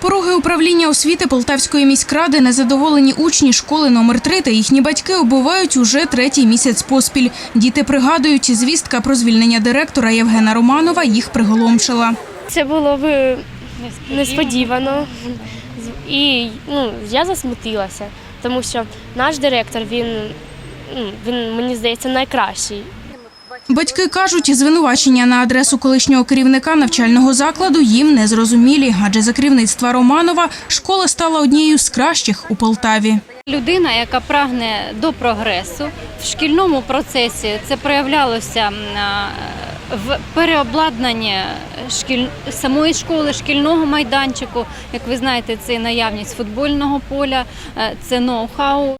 Пороги управління освіти Полтавської міськради незадоволені учні школи номер 3 та їхні батьки оббувають уже третій місяць поспіль. Діти пригадують, звістка про звільнення директора Євгена Романова їх приголомшила. Це було б несподівано. І ну, я засмутилася, тому що наш директор, він, ну, він мені здається, найкращий. Батьки кажуть, звинувачення на адресу колишнього керівника навчального закладу їм не зрозумілі, адже за керівництва Романова школа стала однією з кращих у Полтаві. Людина, яка прагне до прогресу в шкільному процесі, це проявлялося в переобладнанні шкіль... самої школи, шкільного майданчику. Як ви знаєте, це наявність футбольного поля, е, це ноу-хау.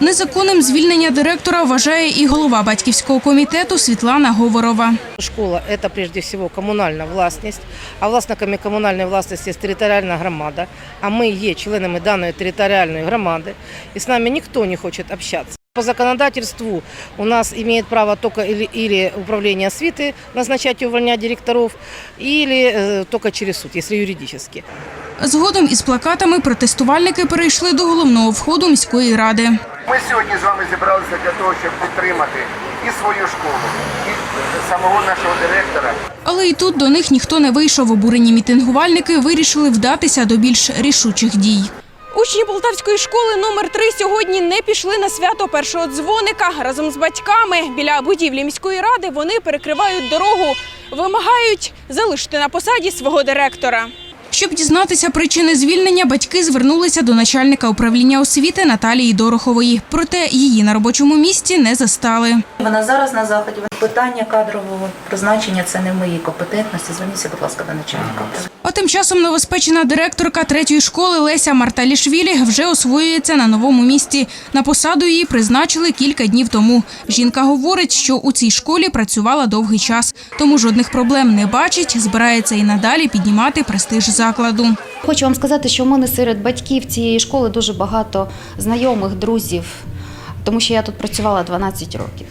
Незаконним звільнення директора вважає і голова батьківського комітету Світлана Говорова. Школа – это прежде всего коммунальна власність, а власниками комунальної власності є територіальна громада, а ми є членами даної територіальної громади, і з нами ніхто не хоче общатися. По законодательству у нас имеет право только или, или управление освиты назначать и увольнять директоров, или э, только через суд, если юридически. Згодом із плакатами протестувальники перейшли до головного входу міської ради. Ми сьогодні з вами зібралися для того, щоб підтримати і свою школу, і самого нашого директора. Але і тут до них ніхто не вийшов. Обурені мітингувальники вирішили вдатися до більш рішучих дій. Учні полтавської школи номер 3 сьогодні не пішли на свято першого дзвоника. Разом з батьками біля будівлі міської ради вони перекривають дорогу, вимагають залишити на посаді свого директора. Щоб дізнатися причини звільнення, батьки звернулися до начальника управління освіти Наталії Дорохової. Проте її на робочому місці не застали. Вона зараз на заході. Питання кадрового призначення це не в моїй компетентності. Зверніться, будь ласка, до начальника. А тим часом новоспечена директорка третьої школи Леся Марталішвілі вже освоюється на новому місці. На посаду її призначили кілька днів тому. Жінка говорить, що у цій школі працювала довгий час, тому жодних проблем не бачить. Збирається і надалі піднімати престиж закладу. Хочу вам сказати, що в мене серед батьків цієї школи дуже багато знайомих, друзів, тому що я тут працювала 12 років.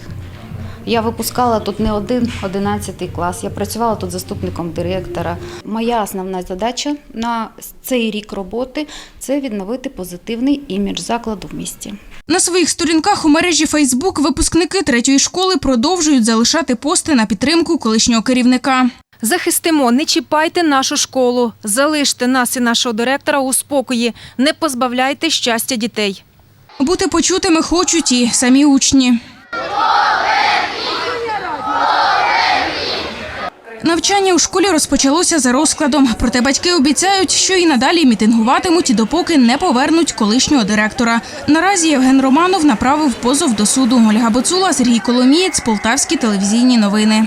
Я випускала тут не один 11 клас. Я працювала тут заступником директора. Моя основна задача на цей рік роботи це відновити позитивний імідж закладу в місті. На своїх сторінках у мережі Фейсбук випускники третьої школи продовжують залишати пости на підтримку колишнього керівника. Захистимо, не чіпайте нашу школу, залиште нас і нашого директора у спокої, не позбавляйте щастя дітей. Бути почутими хочуть і самі учні. Навчання у школі розпочалося за розкладом. Проте батьки обіцяють, що і надалі мітингуватимуть, допоки не повернуть колишнього директора. Наразі Євген Романов направив позов до суду. Ольга Боцула, Сергій Коломієць, Полтавські телевізійні новини.